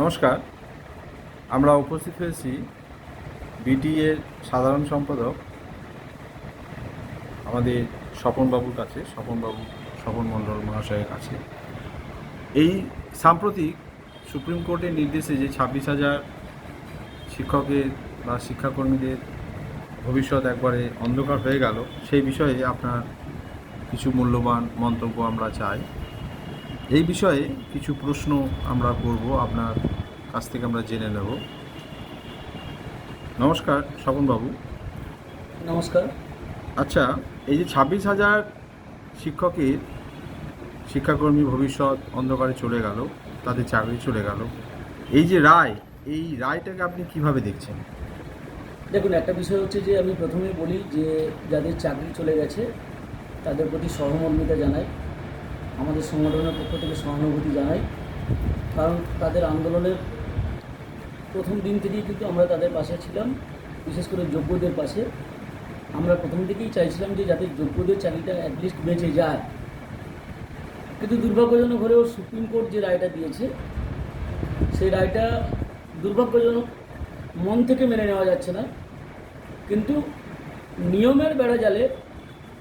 নমস্কার। আমরা উপস্থিত হয়েছি বিটিএর সাধারণ সম্পাদক আমাদের স্বপনবাবুর কাছে, স্বপনবাবু, স্বপন মণ্ডল মহাশয়ের কাছে। এই সাম্প্রতিক সুপ্রিম কোর্টের নির্দেশে যে ছাব্বিশ হাজার শিক্ষকের বা শিক্ষাকর্মীদের ভবিষ্যৎ একবারে অন্ধকার হয়ে গেল, সেই বিষয়ে আপনার কিছু মূল্যবান মন্তব্য আমরা চাই। এই বিষয়ে কিছু প্রশ্ন আমরা করব আপনার কাছ থেকে আমরা জেনে নেব। নমস্কার স্বপনবাবু। নমস্কার। আচ্ছা এই যে ছাব্বিশ হাজার শিক্ষকের শিক্ষাকর্মী ভবিষ্যৎ অন্ধকারে চলে গেল তাদের চাকরি চলে গেল এই যে রায় এই রায়টাকে আপনি কীভাবে দেখছেন? দেখুন একটা বিষয় হচ্ছে যে আমি প্রথমে বলি যে যাদের চাকরি চলে গেছে তাদের প্রতি সহমর্মিতা জানাই। আমাদের সংগঠনের পক্ষ থেকে সহানুভূতি জানাই। কারণ তাদের আন্দোলনের প্রথম দিন থেকেই কিন্তু আমরা তাদের পাশে ছিলাম, বিশেষ করে যোগ্যদের পাশে। আমরা প্রথম থেকেই চাইছিলাম যে যাতে যোগ্যদের চাকরিটা অ্যাটলিস্ট বেঁচে যায়। কিন্তু দুর্ভাগ্যজনক হলেও সুপ্রিম কোর্ট যে রায়টা দিয়েছে, সেই রায়টা দুর্ভাগ্যজনক মন থেকে মেনে নেওয়া যাচ্ছে না। কিন্তু নিয়মের বেড়া জালে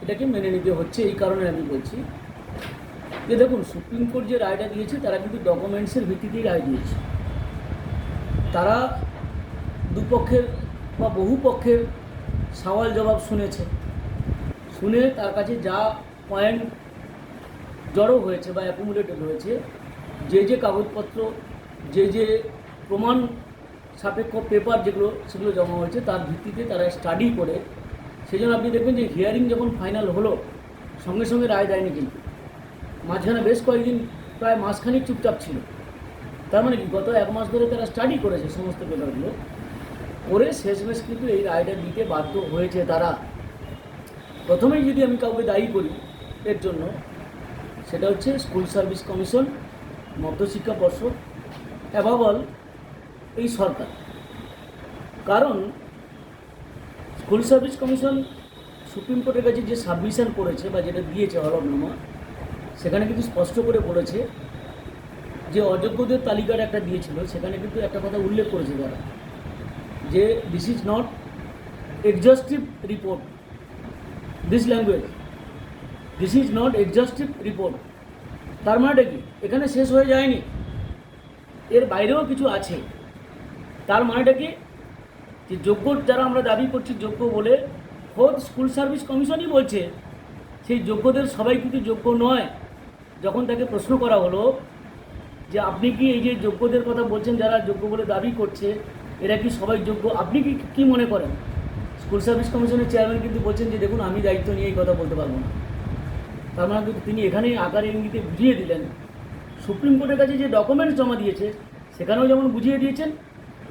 এটাকে মেনে নিতে হচ্ছে, এই কারণে আমি বলছি। যে দেখুন সুপ্রিম কোর্ট যে রায়টা দিয়েছে, তারা কিন্তু ডকুমেন্টসের ভিত্তিতেই রায় দিয়েছে। তারা দুপক্ষের বা বহু পক্ষের সওয়াল জবাব শুনেছে। শুনে তার কাছে যা পয়েন্ট জড়ো হয়েছে বা অ্যাকুমুলেটেড হয়েছে, যে যে কাগজপত্র, যে যে প্রমাণ সাপেক্ষ পেপার যেগুলো, সেগুলো জমা হয়েছে, তার ভিত্তিতে তারা স্টাডি করে। সেই জন্য আপনি দেখবেন যে হিয়ারিং যখন ফাইনাল হলো, সঙ্গে সঙ্গে রায় দেয়নি কিন্তু। মাঝখানে বেশ কয়েকদিন প্রায় মাসখানিক চুপচাপ ছিল। তার মানে গত এক মাস ধরে তারা স্টাডি করেছে সমস্ত পেপারগুলো করে শেষমেশ কিন্তু এই রায়টা দিতে বাধ্য হয়েছে তারা। প্রথমেই যদি আমি কাউকে দায়ী করি এর জন্য, সেটা হচ্ছে স্কুল সার্ভিস কমিশন মধ্যশিক্ষা পর্ষদ অ্যাভাবল এই সরকার। কারণ স্কুল সার্ভিস কমিশন সুপ্রিম কোর্টের কাছে যে সাবমিশন করেছে বা যেটা দিয়েছে হলফনামা সেখানে কিন্তু স্পষ্ট করে বলেছে যে অযোগ্যদের তালিকাটা একটা দিয়েছিল, সেখানে কিন্তু একটা কথা উল্লেখ করেছে তারা। যে this is not exhaustive report this language this is not exhaustive report তার মানেটা কি? এখানে শেষ হয়ে যায়নি। এর বাইরেও কিছু আছে। তার মানেটা কি? যে যোগ্য যারা আমরা দাবি করছি যোগ্য বলে, খোদ স্কুল সার্ভিস কমিশনই বলছে, সেই যোগ্যদের সবাই কিন্তু যোগ্য নয়। যখন তাকে প্রশ্ন করা হলো যে আপনি কি এই যে যোগ্যদের কথা বলছেন, যারা যোগ্য বলে দাবি করছে, এরা কি সবাই যোগ্য? আপনি কি, কী মনে করেন? স্কুল সার্ভিস কমিশনের চেয়ারম্যান কিন্তু বলছেন যে, দেখুন, আমি দায়িত্ব নিয়ে এই কথা বলতে পারব না। তার মানে কিন্তু তিনি এখানেই আকারে ইঙ্গিতে বুঝিয়ে দিলেন। সুপ্রিম কোর্টের কাছে যে ডকুমেন্টস জমা দিয়েছে, সেখানেও যেমন বুঝিয়ে দিয়েছেন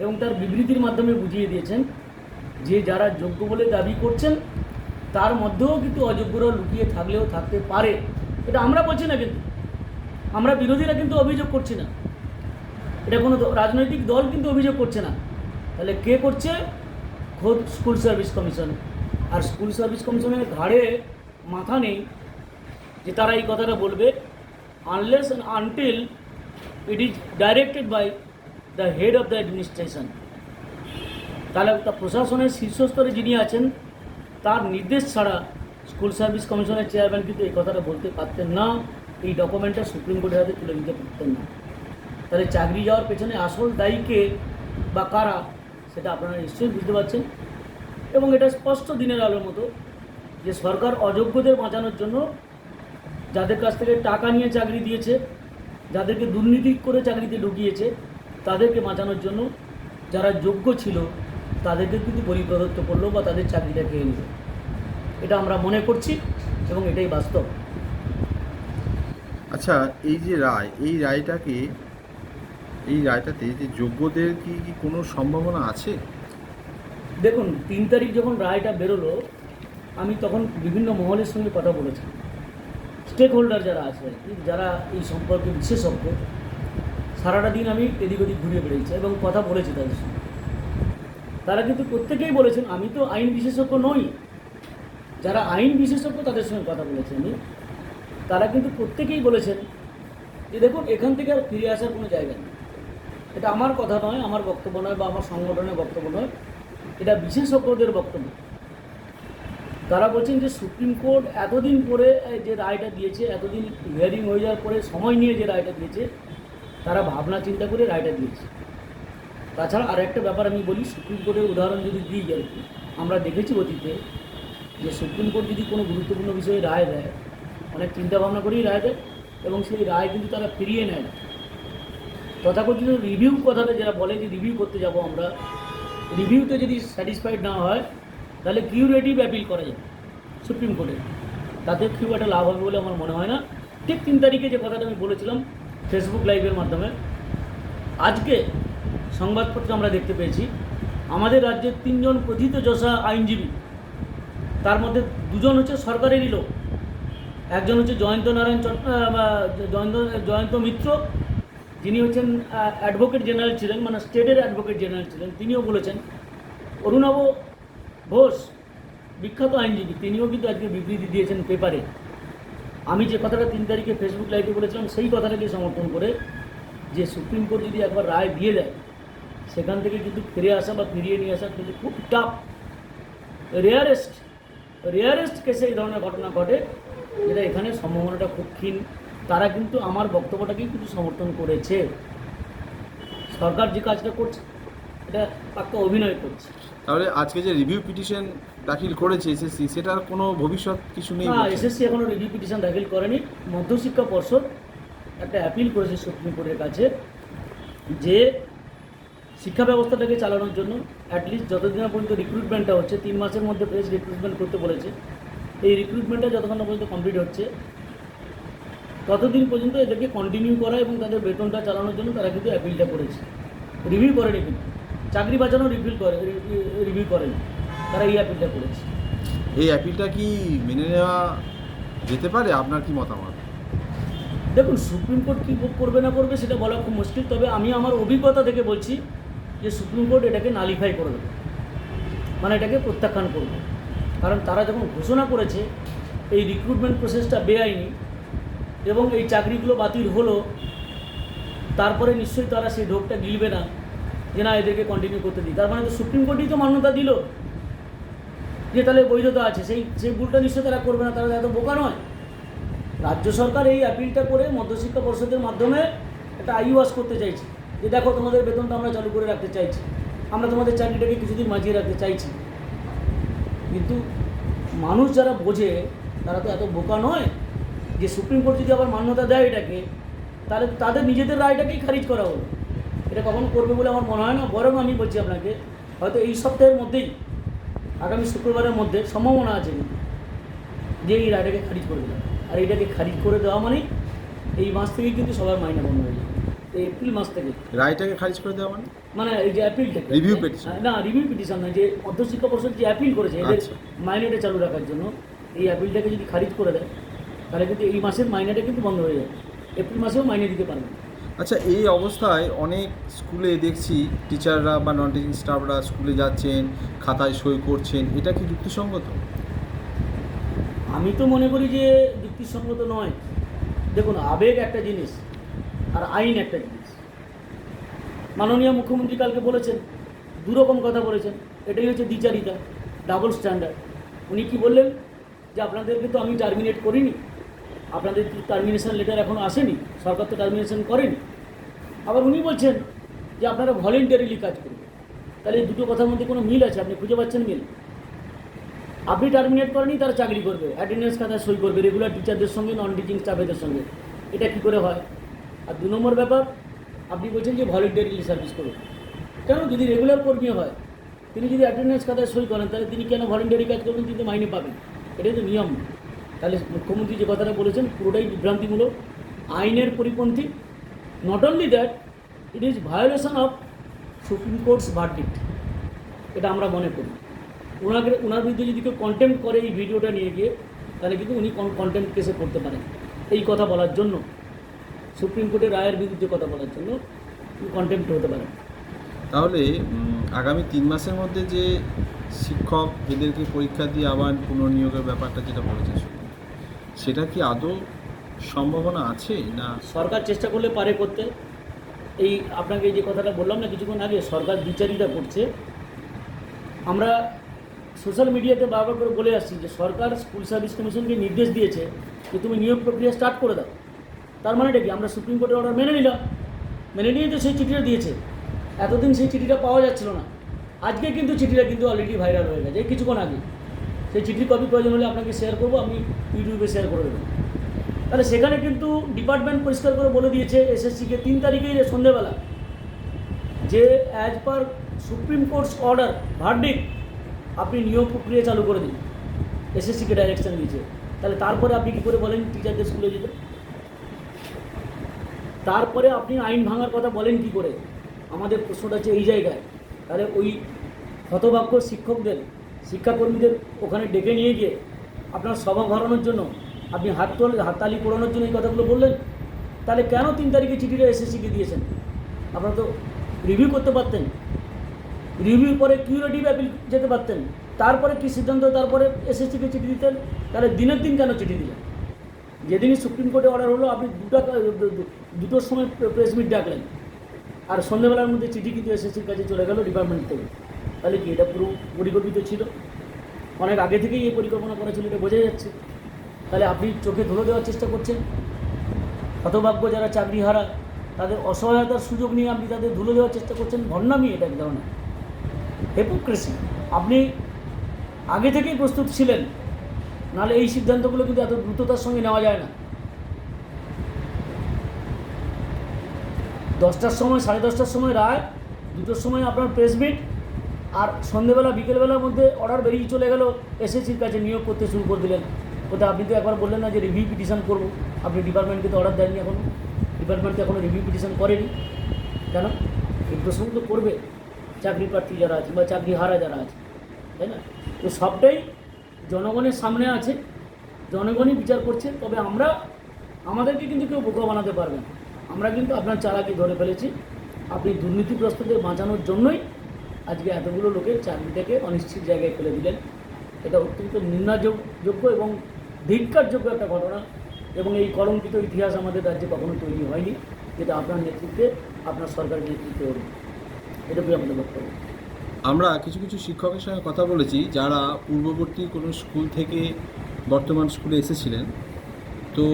এবং তার বিবৃতির মাধ্যমে বুঝিয়ে দিয়েছেন যে, যারা যোগ্য বলে দাবি করছেন, তার মধ্যেও কিন্তু অযোগ্যরা লুকিয়ে থাকলেও থাকতে পারে। এটা আমরা বলছি না কিন্তু। আমরা বিরোধীরা কিন্তু অভিযোগ করছি না। এটা কোনো রাজনৈতিক দল কিন্তু অভিযোগ করছে না। তাহলে কে করছে? খোদ স্কুল সার্ভিস কমিশন। আর স্কুল সার্ভিস কমিশনের ঘাড়ে মাথা নেই যে তারা এই কথাটা বলবে। Unless and until it is directed by the head of the administration তাহলে প্রশাসনের শীর্ষস্তরে যিনি আছেন, তার নির্দেশ ছাড়া স্কুল সার্ভিস কমিশনের চেয়ারম্যান কিন্তু এই কথাটা বলতে পারতেন না। এই ডকুমেন্টটা সুপ্রিম কোর্টের হাতে তুলে দিতে পারতেন না। তাহলে চাকরি যাওয়ার পেছনে আসল দায়ী কে বা কারা, সেটা আপনারা নিশ্চয়ই বুঝতে পারছেন। এবং এটা স্পষ্ট দিনের আলোর মতো যে সরকার অযোগ্যদের বাঁচানোর জন্য যাদের কাছ থেকে টাকা নিয়ে চাকরি দিয়েছে, যাদেরকে দুর্নীতি করে চাকরিতে ঢুকিয়েছে, তাদেরকে বাঁচানোর জন্য যারা যোগ্য ছিল, তাদেরকে কিন্তু পরিপ্রদত্ত করল বা তাদের চাকরিটা খেয়ে নিল। এটা আমরা মনে করছি এবং এটাই বাস্তব। আচ্ছা এই যে রায় এই রায়টাকে এই রায়টাতে যে যোগ্যদের কি কি কোনো সম্ভাবনা আছে? দেখুন তিন তারিখ যখন রায়টা বেরোলো আমি তখন বিভিন্ন মহলের সঙ্গে কথা বলেছি স্টেক হোল্ডার যারা আছে যারা এই সম্পর্কে বিশেষজ্ঞ সারাটা দিন আমি এদিক ওদিক ঘুরে বেড়েছি এবং কথা বলেছি তাদের সঙ্গে। তারা কিন্তু প্রত্যেকেই বলেছেন আমি তো আইন বিশেষজ্ঞ নই। যারা আইন বিশেষজ্ঞ তাদের সঙ্গে কথা বলেছি আমি তারা কিন্তু প্রত্যেকেই বলেছেন যে দেখুন, এখান থেকে আর ফিরে আসার কোনো জায়গা নেই। এটা আমার কথা নয়, আমার বক্তব্য নয় বা আমার সংগঠনের বক্তব্য নয়, এটা বিশেষজ্ঞদের বক্তব্য। তারা বলছেন যে সুপ্রিম কোর্ট এতদিন পরে যে রায়টা দিয়েছে, এতদিন হিয়ারিং হয়ে যাওয়ার পরে সময় নিয়ে যে রায়টা দিয়েছে, তারা ভাবনা চিন্তা করে রায়টা দিয়েছে। তাছাড়া আর একটা ব্যাপার আমি বলি, সুপ্রিম কোর্টের উদাহরণ যদি দিই আর আমরা দেখেছি অতীতে যে সুপ্রিম কোর্ট যদি কোনো গুরুত্বপূর্ণ বিষয়ে রায় দেয়, অনেক চিন্তা ভাবনা করেই রায় দেয় এবং সেই রায় কিন্তু তারা ফিরিয়ে নেয়। তথাকথিত রিভিউ কথাটা যারা বলে যে রিভিউ করতে যাব আমরা রিভিউতে যদি স্যাটিসফাইড না হয়, তাহলে কিউরেটিভ অ্যাপিল করা যাবে সুপ্রিম কোর্টে। তাতে খুব একটা লাভ হবে বলে আমার মনে হয় না। ঠিক তিন তারিখে যে কথাটা আমি বলেছিলাম ফেসবুক লাইভের মাধ্যমে, আজকে সংবাদপত্রে আমরা দেখতে পেয়েছি। আমাদের রাজ্যের তিনজন প্রথিতযশা আইনজীবী তার মধ্যে দুজন হচ্ছে সরকারেরই লোক। একজন হচ্ছে জয়ন্ত নারায়ণ জয়ন্ত জয়ন্ত মিত্র, যিনি হচ্ছেন অ্যাডভোকেট জেনারেল ছিলেন মানে স্টেটের অ্যাডভোকেট জেনারেল ছিলেন, তিনিও বলেছেন। অরুণাব ঘোষ, বিখ্যাত আইনজীবী, তিনিও কিন্তু আজকে বিবৃতি দিয়েছেন পেপারে আমি যে কথাটা তিন তারিখে ফেসবুক লাইভে বলেছিলাম, সেই কথাটাকে সমর্থন করে যে সুপ্রিম কোর্ট যদি একবার রায় দিয়ে দেয়, সেখান থেকে কিন্তু ফিরে আসা বা ফিরিয়ে নিয়ে আসা কিন্তু খুব টাফ রেয়ারেস্ট রেয়ারেস্ট কেসে এই ধরনের ঘটনা ঘটে যেটা এখানে সম্ভাবনাটা খুব ক্ষীণ। তারা কিন্তু আমার বক্তব্যটাকেই কিন্তু সমর্থন করেছে। সরকার যে কাজটা করছে এটা পাক্কা অভিনয় করছে। তাহলে আজকে যে রিভিউ পিটিশন দাখিল করেছে এসএসসি সেটার কোনো ভবিষ্যৎ কিছু নেই না? এসএসসি এখনও রিভিউ পিটিশন দাখিল করেনি। মধ্যশিক্ষা পর্ষদ একটা অ্যাপিল করেছে সুপ্রিম কোর্টের কাছে যে শিক্ষা ব্যবস্থাটাকে চালানোর জন্য অ্যাটলিস্ট যতদিন না পর্যন্ত রিক্রুটমেন্টটা হচ্ছে তিন মাসের মধ্যে প্রেস রিক্রুটমেন্ট করতে বলেছে। এই রিক্রুটমেন্টটা যতক্ষণ না পর্যন্ত কমপ্লিট হচ্ছে ততদিন পর্যন্ত এদেরকে কন্টিনিউ করা এবং তাদের বেতনটা চালানোর জন্য তারা কিন্তু অ্যাপিলটা করেছে। রিভিউ করেনি কিন্তু। চাকরি বাঁচানো রিভিউ করে রিভিউ করেনি। তারা এই অ্যাপিলটা করেছে। এই অ্যাপিলটা কি মেনে নেওয়া যেতে পারে? আপনার কি মতামত? দেখুন সুপ্রিম কোর্ট কী করবে না করবে সেটা বলা খুব মুশকিল তবে আমি আমার অভিজ্ঞতা থেকে বলছি যে সুপ্রিম কোর্ট এটাকে নালিফাই করে দেবে। মানে এটাকে প্রত্যাখ্যান করবে। কারণ তারা যখন ঘোষণা করেছে, এই রিক্রুটমেন্ট প্রসেসটা বেআইনি এবং এই চাকরিগুলো বাতিল হলো, তারপরে নিশ্চয়ই তারা সেই ঢোকটা গিলবে না যে না, এদেরকে কন্টিনিউ করতে দিই। তার মানে তো সুপ্রিম কোর্টই তো মান্যতা দিল যে তাহলে বৈধতা আছে। সেই সেই ভুলটা নিশ্চয়ই তারা করবে না, তারা এত বোকা নয়। রাজ্য সরকার এই অ্যাপিলটা করে মধ্যশিক্ষা পর্ষদের মাধ্যমে একটা আইওয়াস করতে চাইছে। যে দেখো তোমাদের বেতনটা আমরা চালু করে রাখতে চাইছি। আমরা তোমাদের চাকরিটাকে কিছুদিন মাঝিয়ে রাখতে চাইছি। কিন্তু মানুষ যারা বোঝে, তারা তো এত বোকা নয় যে সুপ্রিম কোর্ট যদি আবার মান্যতা দেয় এটাকে, তাহলে তাদের নিজেদের রায়টাকেই খারিজ করা হলো। এটা কখন করবে বলে আমার মনে হয় না, বরং আমি বলছি আপনাকে, হয়তো এই সপ্তাহের মধ্যেই, আগামী শুক্রবারের মধ্যে সম্ভাবনা আছে কিন্তু, যে এই রায়টাকে খারিজ করে দিলাম আর এইটাকে খারিজ করে দেওয়া মানে এই মাস থেকেই কিন্তু সবার মাইনে বন্ধ হয়ে যাবে। এপ্রিল মাস থেকে। রায়টাকে খারিজ করে দেওয়া মানে? মানে এই যে অ্যাপিলটাকে Review petition? না রিভিউ পিটিশন না যে মধ্যশিক্ষা পর্ষদ যে অ্যাপিল করেছে এদের আচ্ছা। মাইনেটা চালু রাখার জন্য এই অ্যাপিলটাকে যদি খারিজ করে দেয় তাহলে কিন্তু এই মাসের মাইনেটা কিন্তু বন্ধ হয়ে যাবে। এপ্রিল মাসেও মাইনে দিতে পারবে। আচ্ছা এই অবস্থায় অনেক স্কুলে দেখছি টিচাররা বা নন টিচিং স্টাফরা স্কুলে যাচ্ছেন খাতায় সই করছেন এটা কি যুক্তিসঙ্গত? আমি তো মনে করি যে যুক্তিসঙ্গত নয়। দেখুন আবেগ একটা জিনিস আর আইন একটা জিনিস। মাননীয় মুখ্যমন্ত্রী কালকে বলেছেন দুরকম কথা বলেছেন। এটাই হচ্ছে দ্বিচারিতা ডাবল স্ট্যান্ডার্ড উনি কি বললেন? যে আপনাদেরকে তো আমি টার্মিনেট করিনি। আপনাদের টার্মিনেশন লেটার এখনও আসেনি? সরকার তো টার্মিনেশন করেনি। আবার উনি বলছেন যে আপনারা ভলেন্টারিলি কাজ করবেন। তাহলে দুটো কথার মধ্যে কোনো মিল আছে? আপনি খুঁজে পাচ্ছেন মিল? আপনি টার্মিনেট করেনি, তারা চাকরি করবে। অ্যাটেন্ডেন্স খাতায় সই করবে রেগুলার টিচারদের সঙ্গে নন টিচিং স্টাফেদের সঙ্গে। এটা কি করে হয়? আর দু নম্বর ব্যাপার আপনি বলছেন যে ভলেন্টারিলি সার্ভিস করুন। কেন? যদি রেগুলার কর্মী হয়, তিনি যদি অ্যাটেন্ডেন্স খাতায় সই করেন, তাহলে তিনি কেন ভলেন্টারি কাজ করবেন? কিন্তু মাইনে পাবেন। এটাই তো নিয়ম। তাহলে মুখ্যমন্ত্রী যে কথাটা বলেছেন, পুরোটাই বিভ্রান্তিমূলক। আইনের পরিপন্থী। Not only that it is violation of supreme court's verdict এটা আমরা মনে করি। ওনাকে ওনার বিরুদ্ধে যদি কেউ কন্টেম্প করে এই ভিডিওটা নিয়ে গিয়ে, তাহলে কিন্তু উনি কন্টেম্প কেসে করতে পারেন। এই কথা বলার জন্য সুপ্রিম কোর্টের রায়ের বিরুদ্ধে কথা বলার জন্য কন্টেম্প হতে পারে। তাহলে আগামী তিন মাসের মধ্যে যে শিক্ষক এদেরকে পরীক্ষা দিয়ে আবার পুনর্নিয়োগের ব্যাপারটা যেটা বলেছে সেটা কি আদৌ সম্ভাবনা আছে না? সরকার চেষ্টা করলে পারে করতে। এই আপনাকে যে কথাটা বললাম না কিছুক্ষণ আগে সরকার বিচারিতা করছে। আমরা সোশ্যাল মিডিয়াতে বারবার করে বলে আসছি যে সরকার স্কুল সার্ভিস কমিশনকে নির্দেশ দিয়েছে যে তুমি নিয়োগ প্রক্রিয়া স্টার্ট করে দাও। তার মানেটা কি? আমরা সুপ্রিম কোর্টের অর্ডার মেনে নিলাম। মেনে নিয়ে তো সেই চিঠিটা দিয়েছে। এতদিন সেই চিঠিটা পাওয়া যাচ্ছিল না। আজকে কিন্তু চিঠিটা কিন্তু অলরেডি ভাইরাল হয়ে গেছে কিছুক্ষণ আগে। সেই চিঠির কপি প্রয়োজন হলে আপনাকে শেয়ার করব, আমি ইউটিউবে শেয়ার করে দেবো। তাহলে সেখানে কিন্তু ডিপার্টমেন্ট পরিষ্কার করে বলে দিয়েছে এসএসসিকে তিন তারিখেই সন্ধেবেলা, যে as per supreme court's order verdict আপনি নিয়োগ প্রক্রিয়া চালু করে দিন। এসএসসিকে ডাইরেকশন দিয়েছে। তাহলে তারপরে আপনি কী করে বলেন? টিচারদের স্কুলে যেতে। তারপরে আপনি আইন ভাঙার কথা বলেন কি করে? আমাদের প্রশ্নটা হচ্ছে এই জায়গায়। তাহলে ওই হতভাগ্য শিক্ষকদের, শিক্ষাকর্মীদের ওখানে ডেকে নিয়ে গিয়ে আপনার সভা ভরানোর জন্য, আপনি হাত তোল, হাততালি পোড়ানোর জন্য এই কথাগুলো বললেন? তাহলে কেন তিন তারিখে চিঠিটা এসএসসিকে দিয়েছেন? আপনারা তো রিভিউ করতে পারতেন। রিভিউ পরে কিউরেটিভ অ্যাপিল যেতে পারতেন। তারপরে কি সিদ্ধান্ত, তারপরে এসএসসিকে চিঠি দিতেন? তাহলে দিনের দিন কেন চিঠি দিলেন? যেদিনই সুপ্রিম কোর্টে অর্ডার হলো, আপনি দুটা, দুটোর সময় প্রেস মিট ডাকলেন। আর সন্ধ্যেবেলার মধ্যে চিঠি কিন্তু এসএসসির কাছে চলে গেল ডিপার্টমেন্ট থেকে। তাহলে কি এটা পুরো পরিকল্পিত ছিল? অনেক আগে থেকেই এই পরিকল্পনা করা ছিল, এটা বোঝা যাচ্ছে। তাহলে আপনি চোখে ধুলো দেওয়ার চেষ্টা করছেন? হতভাগ্য যারা চাকরি হারা তাদের অসহায়তার সুযোগ নিয়ে আপনি তাদের ধুলো দেওয়ার চেষ্টা করছেন? ভণ্ডামি এটা এক ধরনের হেপোক্রেসি আপনি আগে থেকেই প্রস্তুত ছিলেন। নাহলে এই সিদ্ধান্তগুলো কিন্তু এত দ্রুততার সঙ্গে নেওয়া যায় না। দশটার সময়, সাড়ে দশটার সময় রায়, দুটোর সময় আপনার প্রেস মিট আর সন্ধেবেলা, বিকেলবেলার মধ্যে অর্ডার বেরিয়ে চলে গেল এসএসসির কাছে, নিয়োগ করতে শুরু করে দিলেন। ওটা আপনি তো একবার বললেন না যে রিভিউ পিটিশন করব। আপনি ডিপার্টমেন্টকে তো অর্ডার দেননি এখন। ডিপার্টমেন্ট এখনও রিভিউ পিটিশন করেনি। কেন? এই প্রশ্ন তো করবে। চাকরি প্রার্থী যারা আছে বা চাকরি হারা যারা আছে, তাই না? তো সবটাই জনগণের সামনে আছে, জনগণই বিচার করছে, তবে আমরা, আমাদেরকে কিন্তু কেউ বোকা বানাতে পারবে না। আমরা কিন্তু আপনার চালাকি ধরে ফেলেছি। আপনি দুর্নীতিগ্রস্তদের বাঁচানোর জন্যই আজকে এতগুলো লোকের চাকরিটাকে অনিশ্চিত জায়গায় ফেলে দিলেন। এটা অত্যন্ত নিন্দাযোগ্য এবং ধিক্কারযোগ্য একটা ঘটনা এবং এই কলঙ্কিত ইতিহাস আমাদের রাজ্যে কখনো তৈরি হয়নি। যেটা আপনার নেতৃত্বে, আপনার সরকারের নেতৃত্বে হল। এটুকুই আমাদের বক্তব্য। আমরা কিছু কিছু শিক্ষকের সঙ্গে কথা বলেছি যারা পূর্ববর্তী কোনো স্কুল থেকে বর্তমান স্কুলে এসেছিলেন। তো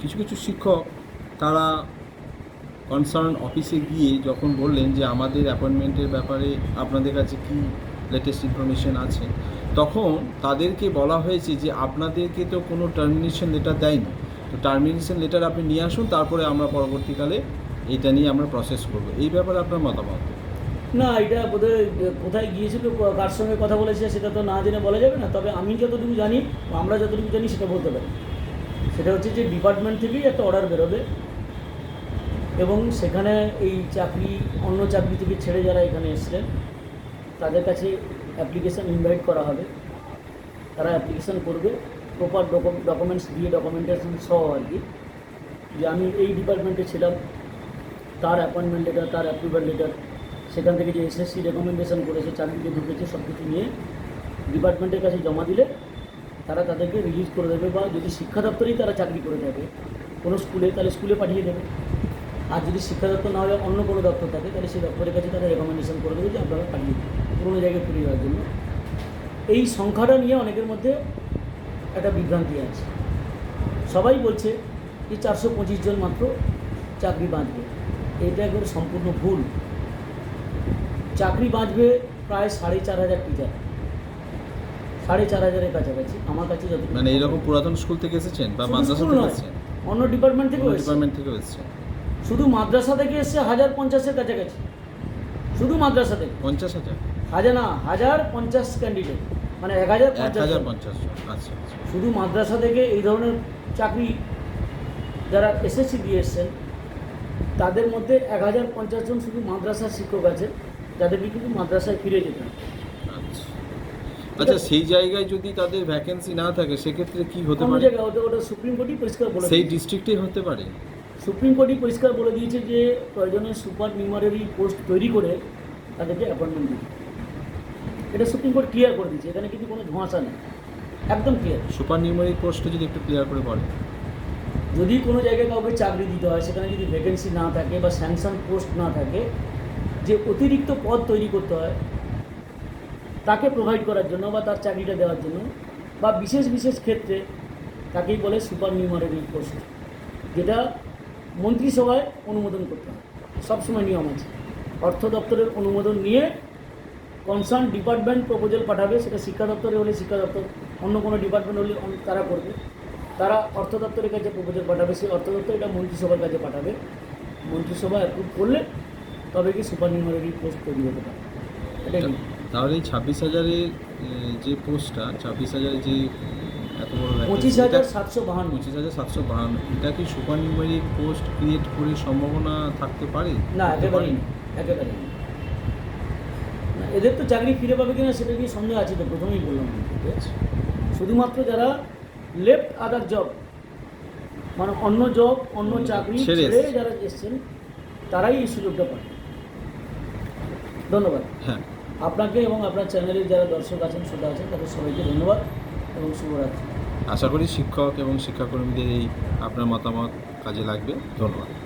কিছু কিছু শিক্ষক তারা কনসার্ন অফিসে গিয়ে যখন বললেন যে আমাদের অ্যাপয়েন্টমেন্টের ব্যাপারে আপনাদের কাছে কি লেটেস্ট ইনফরমেশন আছে, তখন তাদেরকে বলা হয়েছে যে আপনাদেরকে তো কোনো টার্মিনেশন লেটার দেয়নি। তো টার্মিনেশন লেটার আপনি নিয়ে আসুন, তারপরে আমরা পরবর্তীকালে এটা নিয়ে আমরা প্রসেস করব। এই ব্যাপারে আপনার মতামত? না, এটা বোধহয়, কোথায় গিয়েছিল, কার সঙ্গে কথা বলেছে, সেটা তো না জেনে বলা যাবে না। তবে আমি যতটুকু জানি আমরা যতটুকু জানি, সেটা বলতে পারি। সেটা হচ্ছে যে ডিপার্টমেন্ট থেকেই একটা অর্ডার বেরোবে। এবং সেখানে এই চাকরি, অন্য চাকরি থেকে ছেড়ে যারা এখানে এসছিলেন, তাদের কাছে অ্যাপ্লিকেশান ইনভাইট করা হবে। তারা অ্যাপ্লিকেশান করবে প্রপার ডকুমেন্টস দিয়ে ডকুমেন্টেশন সহ আর কি। যে আমি এই ডিপার্টমেন্টে ছিলাম, তার অ্যাপয়েন্টমেন্ট লেটার তার অ্যাপ্রুভাল লেটার সেখান থেকে যে এসএসসি রেকমেন্ডেশন করেছে, চাকরিতে ঢুকেছে সব কিছু নিয়ে ডিপার্টমেন্টের কাছে জমা দিলে তারা তাদেরকে রিলিজ করে দেবে বা যদি শিক্ষা দপ্তরেই তারা চাকরি করে থাকে কোনো স্কুলে, তাহলে স্কুলে পাঠিয়ে দেবে। আর যদি শিক্ষা দপ্তর না হলে অন্য কোনো দপ্তর থাকে, তাহলে সেই দপ্তরের কাছে তারা রেকমেন্ডেশন করে দেবে যে আপনারা পাঠিয়ে দিন, পুরোনো জায়গায় ফিরে যাওয়ার জন্য। এই সংখ্যাটা নিয়ে অনেকের মধ্যে একটা বিভ্রান্তি আছে। সবাই বলছে যে চারশো পঁচিশ জন মাত্র চাকরি বাঁচবে। এটা একেবারে সম্পূর্ণ ভুল। চাকরি বাঁচবে প্রায় সাড়ে চার হাজার টিচার সাড়ে চার হাজারের কাছাকাছি আমার কাছে যত মানে এইরকম পুরাতন স্কুল থেকে এসেছেন বা মাদ্রাসা থেকে এসেছেন? অন্য ডিপার্টমেন্ট এসেছে। ডিপার্টমেন্ট থেকেও এসেছেন শুধু মাদ্রাসা থেকে এসেছে হাজার পঞ্চাশের কাছাকাছি। শুধু মাদ্রাসা থেকে। পঞ্চাশ হাজার? হাজার না হাজার পঞ্চাশ ক্যান্ডিডেট মানে এক হাজার হাজার পঞ্চাশ আচ্ছা আচ্ছা। শুধু মাদ্রাসা থেকে এই ধরনের চাকরি যারা এসএসসি দিয়ে এসছেন তাদের মধ্যে এক হাজার পঞ্চাশ জন শুধু মাদ্রাসার শিক্ষক আছে যাদেরকে কিন্তু মাদ্রাসায় ফিরে যেতে আচ্ছা। আচ্ছা সেই জায়গায় যদি তাদের ভ্যাকেন্সি না থাকে সেক্ষেত্রে কি হতে পারে? জায়গায় ওটা ওটা সুপ্রিম কোর্টই পরিষ্কার বলে সেই দিয়েছে। ডিস্ট্রিক্টেই হতে পারে? সুপ্রিম কোর্টই পরিষ্কার বলে দিয়েছে যে প্রয়োজনে সুপার নিউমারি পোস্ট তৈরি করে তাদেরকে অ্যাপয়েন্টমেন্ট দিতে এটা সুপ্রিম কোর্ট ক্লিয়ার করে দিয়েছে এখানে কিন্তু কোনো ধোঁয়াশা নেই। একদম ক্লিয়ার সুপার নিউমারি পোস্টে যদি একটু ক্লিয়ার করে বলেন। যদি কোনো জায়গায় কাউকে চাকরি দিতে হয় সেখানে যদি ভ্যাকেন্সি না থাকে বা স্যাংশন পোস্ট না থাকে যে অতিরিক্ত পদ তৈরি করতে হয়, তাকে প্রোভাইড করার জন্য বা তার চাকরিটা দেওয়ার জন্য বা বিশেষ বিশেষ ক্ষেত্রে তাকেই বলে সুপার নিউমারি পোস্ট যেটা মন্ত্রিসভায় অনুমোদন করতে হয়। সবসময় নিয়ম আছে। অর্থ দপ্তরের অনুমোদন নিয়ে কনসার্ন ডিপার্টমেন্ট প্রপোজাল পাঠাবে, সেটা শিক্ষা দপ্তরে হলে শিক্ষা দপ্তর, অন্য কোনো ডিপার্টমেন্ট হলে তারা করবে। তারা অর্থ দপ্তরের কাছে প্রপোজাল পাঠাবে, সেই অর্থ দপ্তর এটা মন্ত্রিসভার কাছে পাঠাবে। মন্ত্রিসভা অ্যাপ্রুভ করলে তবে কি সুপার নিউমারি পোস্ট তৈরি হতে পারে। তাহলে এই ছাব্বিশ হাজারের যে পোস্টটা ছাব্বিশ হাজারের যে এত বড় পঁচিশ হাজার সাতশো বাহান্ন। পঁচিশ হাজার সাতশো বাহান্ন। এটা কি সুপার নিউমেরিক পোস্ট ক্রিয়েট করে সম্ভাবনা থাকতে পারে? না একেবারেই। না এদের তো চাকরি ফিরে পাবে কিনা সেটা নিয়ে সন্দেহ আছে তো প্রথমেই বললাম? শুধুমাত্র যারা লেফট আদার জব মানে অন্য জব অন্য চাকরি ছেড়ে যারা এসছেন তারাই এই সুযোগটা পাবে। ধন্যবাদ। হ্যাঁ। আপনাকে এবং আপনার চ্যানেলের যারা দর্শক আছেন শ্রোতা আছেন তাদের সবাইকে ধন্যবাদ এবং শুভরাত্রি। আশা করি শিক্ষক এবং শিক্ষাকর্মীদের এই আপনার মতামত কাজে লাগবে। ধন্যবাদ।